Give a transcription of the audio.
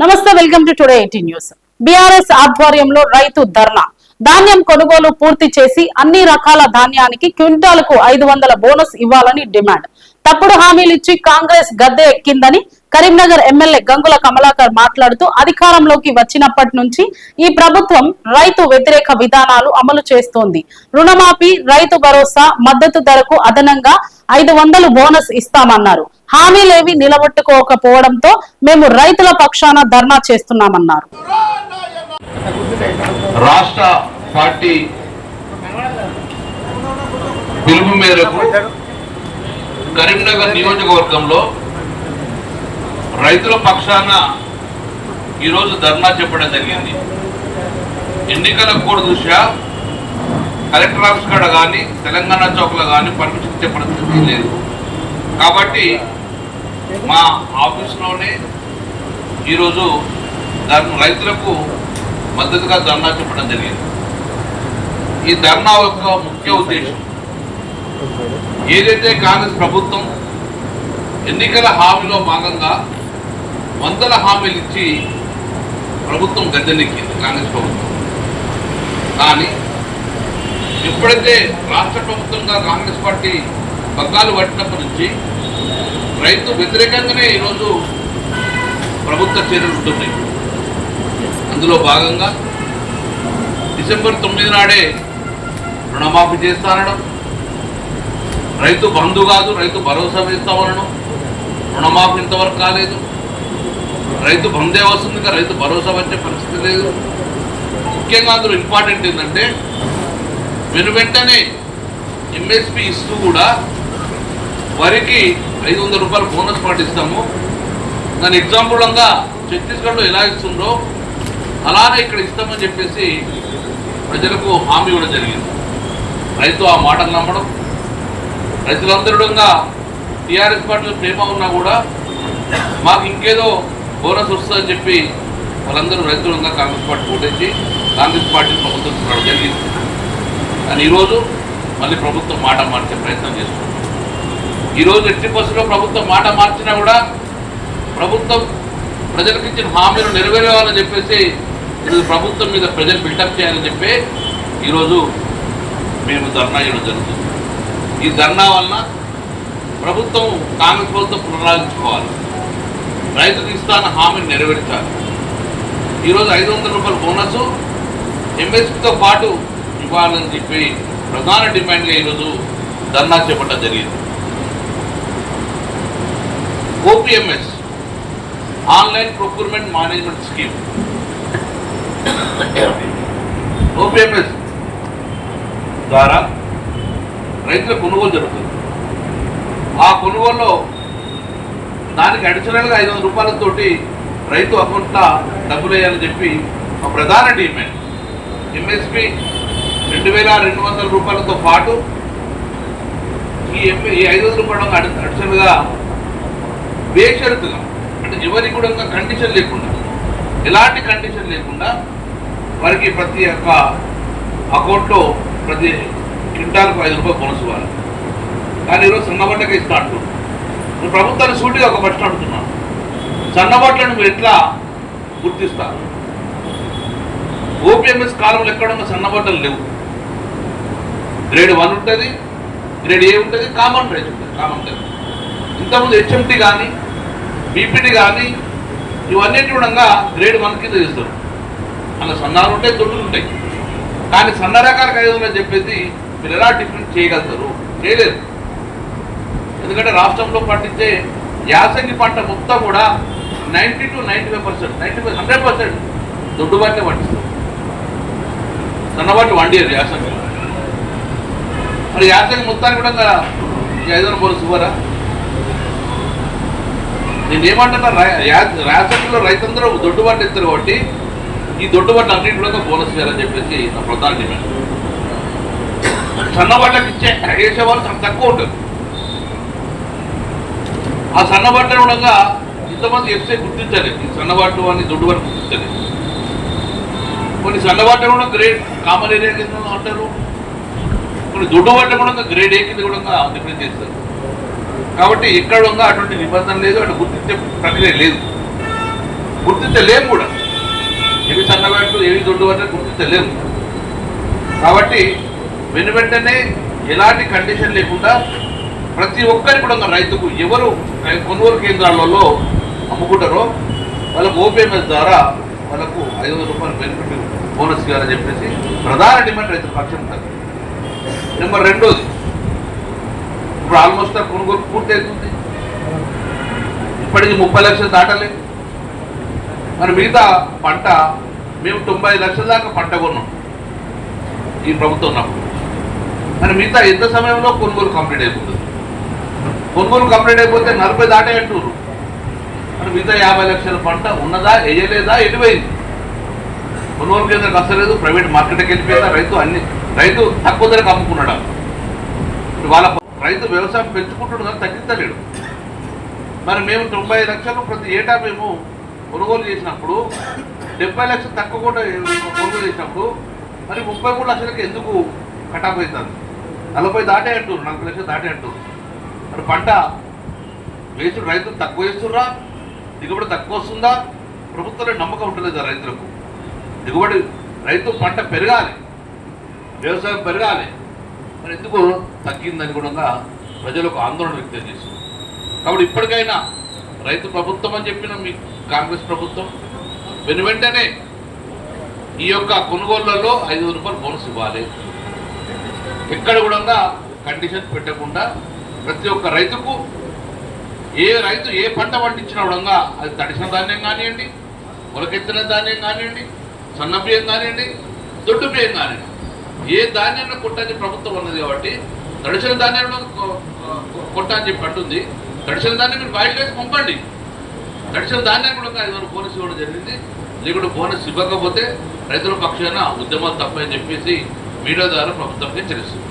Namaste welcome to today eighty news. BRS ఆధ్వర్యంలో రైతు ధర్నా. ధాన్యం కొనుగోలు పూర్తి చేసి అన్ని రకాల ధాన్యానికి క్వింటాలకు ఐదు వందల బోనస్ ఇవ్వాలని డిమాండ్. తప్పుడు హామీలు ఇచ్చి కాంగ్రెస్ గద్దె ఎక్కిందని కరీంనగర్ ఎమ్మెల్యే గంగుల కమలాకర్ మాట్లాడుతూ అధికారంలోకి వచ్చినప్పటి నుంచి ఈ ప్రభుత్వం రైతు వ్యతిరేక విధానాలు అమలు చేస్తోంది. రుణమాఫీ రైతు భరోసా మద్దతు ధరకు అదనంగా ఐదు వందలు బోనస్ ఇస్తామన్నారు. హామీలేవి నిలబెట్టుకోకపోవడంతో మేము రైతుల పక్షాన ధర్నా చేస్తున్నామన్నారు. రాష్ట్ర పార్టీ పిలుపు మేరకు కరీంనగర్ నియోజకవర్గంలో రైతుల పక్షాన ఈరోజు ధర్నా చెప్పడం జరిగింది. ఎన్నికల కోడ్ దృష్ట్యా కలెక్టర్ ఆఫీస్ కాడ కానీ తెలంగాణ చౌక్లో కానీ పర్మిషన్ ఇచ్చే పరిస్థితి లేదు. కాబట్టి మా ఆఫీస్లోనే ఈరోజు దాని రైతులకు మద్దతుగా ధర్నా చెప్పడం జరిగింది. ఈ ధర్నా యొక్క ముఖ్య ఉద్దేశం ఏదైతే కాంగ్రెస్ ప్రభుత్వం ఎన్నికల హామీలో భాగంగా వందల హామీలు ఇచ్చి ప్రభుత్వం గద్దెనెక్కింది కాంగ్రెస్ ప్రభుత్వం. కానీ ఎప్పుడైతే రాష్ట్ర ప్రభుత్వంగా కాంగ్రెస్ పార్టీ పగ్గాలు పట్టినప్పటి నుంచి రైతు వ్యతిరేకంగానే ఈరోజు ప్రభుత్వ చర్యలు ఉంటున్నాయి. అందులో భాగంగా డిసెంబర్ తొమ్మిది నాడే రుణమాఫీ చేస్తానడం రైతు బంధు కాదు రైతు భరోసా వేస్తామనడం రుణమాఫీ ఇంతవరకు కాలేదు. రైతు బందే వస్తుంది రైతు భరోసా వచ్చే పరిస్థితి లేదు. ముఖ్యంగా అందులో ఇంపార్టెంట్ ఏంటంటే వెను వెంటనే ఎంఎస్పి ఇస్తూ కూడా వరికి ఐదు వందల రూపాయలు బోనస్ పాటిస్తాము దాని ఎగ్జాంపుల్గా ఛత్తీస్గఢ్లో ఎలా ఇస్తుందో అలానే ఇక్కడ ఇస్తామని చెప్పేసి ప్రజలకు హామీ ఇవ్వడం జరిగింది. రైతు ఆ మాటలు నమ్మడం రైతులందరుడంగా టీఆర్ఎస్ పార్టీలో ప్రేమ ఉన్నా కూడా మాకు ఇంకేదో బోనస్ వస్తుందని చెప్పి వాళ్ళందరూ రైతులంగా కాంగ్రెస్ పార్టీ ఓటేసి కాంగ్రెస్ పార్టీ ప్రభుత్వం రావడం జరిగింది. కానీ ఈరోజు మళ్ళీ ప్రభుత్వం మాట మార్చే ప్రయత్నం చేస్తుంది. ఈరోజు ఎట్టి బస్సులో ప్రభుత్వం మాట మార్చినా కూడా ప్రభుత్వం ప్రజలకు ఇచ్చిన హామీలు నెరవేరేవాలని చెప్పేసి ఈరోజు ప్రభుత్వం మీద ప్రజలు బిల్డప్ చేయాలని చెప్పి ఈరోజు మేము ధర్నా చేయడం జరుగుతుంది. ఈ ధర్నా వలన ప్రభుత్వం కాంగ్రెస్ ప్రభుత్వం పునరాలించుకోవాలి రైతుకు ఇస్తాన హామీని నెరవేర్చాలి. ఈరోజు ఐదు వందల రూపాయల బోనస్ ఎంఎస్పితో పాటు ఇవ్వాలని చెప్పి ప్రధాన డిమాండ్గా ఈరోజు ధర్నా చేపట్టడం జరిగింది. OPMS online procurement management scheme. OPMS ద్వారా రైతుల కొనుగోలు జరుగుతుంది. ఆ కొనుగోలులో దానికి అడిషనల్గా ఐదు వందల రూపాయలతోటి రైతు అకౌంట్లో డబ్బులు వేయాలని చెప్పి ఒక ప్రధాన డిమాండ్ ఎంఎస్పి రెండు వేల రెండు వందల రూపాయలతో పాటు ఈ ఎంపీ ఈ ఐదు వందల రూపాయలు అడి అడిషనల్గా బేషరతుగా అంటే ఎవరికి కూడా ఇంకా కండిషన్ లేకుండా ఎలాంటి కండిషన్ లేకుండా వారికి ప్రతి ఒక్క అకౌంట్లో ప్రతి క్వింటాల్కు ఐదు రూపాయలు బోనస్ ఇవ్వాలి. కానీ ఈరోజు సన్నబట్టగా ఇస్తా అంటూ ఇప్పుడు ప్రభుత్వాన్ని సూటిగా ఒక ప్రశ్న అడుగుతున్నాను. సన్నబట్టలను మీరు ఎట్లా గుర్తిస్తారు? ఓపీఎంఎస్ కాలంలో ఎక్కడ ఉన్న సన్నబట్టలు లేవు. గ్రేడ్ వన్ ఉంటుంది గ్రేడ్ ఏ ఉంటుంది కామన్ ప్రైస్ ఉంటుంది కామన్ ప్రైస్ ఇంతకుముందు హెచ్ఎంటీ కానీ బీపీటీ కానీ ఇవన్నిటి కూడా గ్రేడ్ వన్ కింద చేస్తారు. అలా సన్నాలు ఉంటాయి దొడ్డులు ఉంటాయి. కానీ సన్న రకాల ఐదు అని చెప్పేసి మీరు ఎలా డిఫరెంట్ చేయగలుగుతారు? చేయలేదు ఎందుకంటే రాష్ట్రంలో పండించే యాసంగి పంట మొత్తం కూడా ninety two ninety five percent ninety five hundred percent దొడ్డు బాటే పండిస్తారు. సన్నబాటు వండియరు యాసంగి. మరి యాసంగి మొత్తానికి కూడా ఈ ఐదు వందల పోలీసు ఇవ్వరా నేను ఏమంటున్నా యాసంగిలో రైతందరూ దొడ్డుబాటు ఇస్తారు కాబట్టి ఈ దొడ్డుబాటు అన్నింటిలో బోనస్ చేయాలని చెప్పేసి నా ప్రధాన డిమాండ్. సన్నబట్టకి ఇచ్చే వేసేవాళ్ళు చాలా తక్కువ ఉంటుంది ఆ సన్నబట్టను ఉండగా ఇంతమంది ఎఫ్సీ గుర్తించాలి ఈ సన్నబాటు అని వారిని గుర్తించలేదు. కొన్ని సన్నబాటలు కూడా గ్రేడ్ కామన్ ఏరియా కింద అంటారు. కొన్ని దొడ్డుబాట కూడా గ్రేడ్ ఏ కింద కూడా డిఫరెన్స్ చేస్తారు. కాబట్టి ఎక్కడ ఉందో అటువంటి నిబంధన లేదు అటు గుర్తించే ప్రక్రియ లేదు. గుర్తించలేము కూడా. ఏవి సన్నబెట్టు ఏవి దొడ్డు అంటే గుర్తించలేము. కాబట్టి వెను వెంటనే ఎలాంటి కండిషన్ లేకుండా ప్రతి ఒక్కరి కూడా ఉన్న రైతుకు ఎవరు కొనుగోలు కేంద్రాలలో అమ్ముకుంటారో వాళ్ళకు ఓపీఎంఎస్ ద్వారా వాళ్ళకు ఐదు వందల రూపాయలు బెనిఫిట్ బోనస్ ఇవ్వాలని చెప్పేసి ప్రధాన డిమాండ్ రైతుల పక్షం ఉంటుంది. నెంబర్ రెండోది ఇప్పుడు ఆల్మోస్ట్ కొనుగోలు పూర్తి అవుతుంది ఇప్పటికి ముప్పై లక్షలు దాటలేదు. మరి మిగతా పంట మేము తొంభై లక్షల దాకా పంట కొన్నాం ఈ ప్రభుత్వం ఉన్నప్పుడు. మరి మిగతా ఎంత సమయంలో కొనుగోలు కంప్లీట్ అయిపోతుంది? కొనుగోలు కంప్లీట్ అయిపోతే నలభై దాటే అంటున్నారు మరి మిగతా యాభై లక్షల పంట ఉన్నదా వేయలేదా ఎటువైంది? కొనుగోలు కేంద్రం అసలేదు ప్రైవేట్ మార్కెట్కి వెళ్ళిపోయిందా రైతు అన్ని రైతు తక్కువ ధరకు అమ్ముకున్నాడు? వాళ్ళ రైతు వ్యవసాయం పెంచుకుంటుడు కానీ తగ్గించలేడు. మరి మేము తొంభై లక్షలు ప్రతి ఏటా మేము కొనుగోలు చేసినప్పుడు డెబ్బై లక్షలు తక్కువ కూడా కొనుగోలు చేసినప్పుడు మరి ముప్పై మూడు లక్షలకి ఎందుకు కటాఫ్ అవుతుంది? నలభై దాటే అంటారు నలభై లక్షలు దాటే అంటారు మరి పంట వేసుడు రైతులు తక్కువ వేస్తుర్రా దిగుబడి తక్కువ వస్తుందా? ప్రభుత్వంలో నమ్మకం ఉంటలేదా రైతులకు? దిగుబడి రైతు పంట పెరగాలి. వ్యవసాయం పెరగాలి. మరి ఎందుకు తగ్గిందని కూడా ప్రజలకు ఆందోళన వ్యక్తం చేస్తుంది. కాబట్టి ఇప్పటికైనా రైతు ప్రభుత్వం అని చెప్పిన మీ కాంగ్రెస్ ప్రభుత్వం వెను వెంటనే ఈ యొక్క కొనుగోళ్ళలో ఐదు వందల రూపాయలు బోనస్ ఇవ్వాలి. ఎక్కడ కూడా కండిషన్ పెట్టకుండా ప్రతి ఒక్క రైతుకు ఏ రైతు ఏ పంట పండించినా కూడా అది తడిసిన ధాన్యం కానివ్వండి మొలకెత్తిన ధాన్యం కానివ్వండి సన్న బియ్యం కానివ్వండి దొడ్డు బియ్యం కానివ్వండి. ఏ ధాన్యాన్ని కొట్టని ప్రభుత్వం ఉన్నది కాబట్టి తడిసిన ధాన్యంలో కొ- కొట్ట అని చెప్పి అంటుంది. తడిసిన ధాన్యం మీరు బయట వేసి పంపండి. తడిసిన ధాన్యం కూడా ఐదు వందలు బోనస్ ఇవ్వడం జరిగింది. లేకుంటే బోనస్ ఇవ్వకపోతే రైతుల పక్షాన ఉద్యమాలు తప్పని చెప్పేసి మీడియా ద్వారా ప్రభుత్వానికి తెలుస్తుంది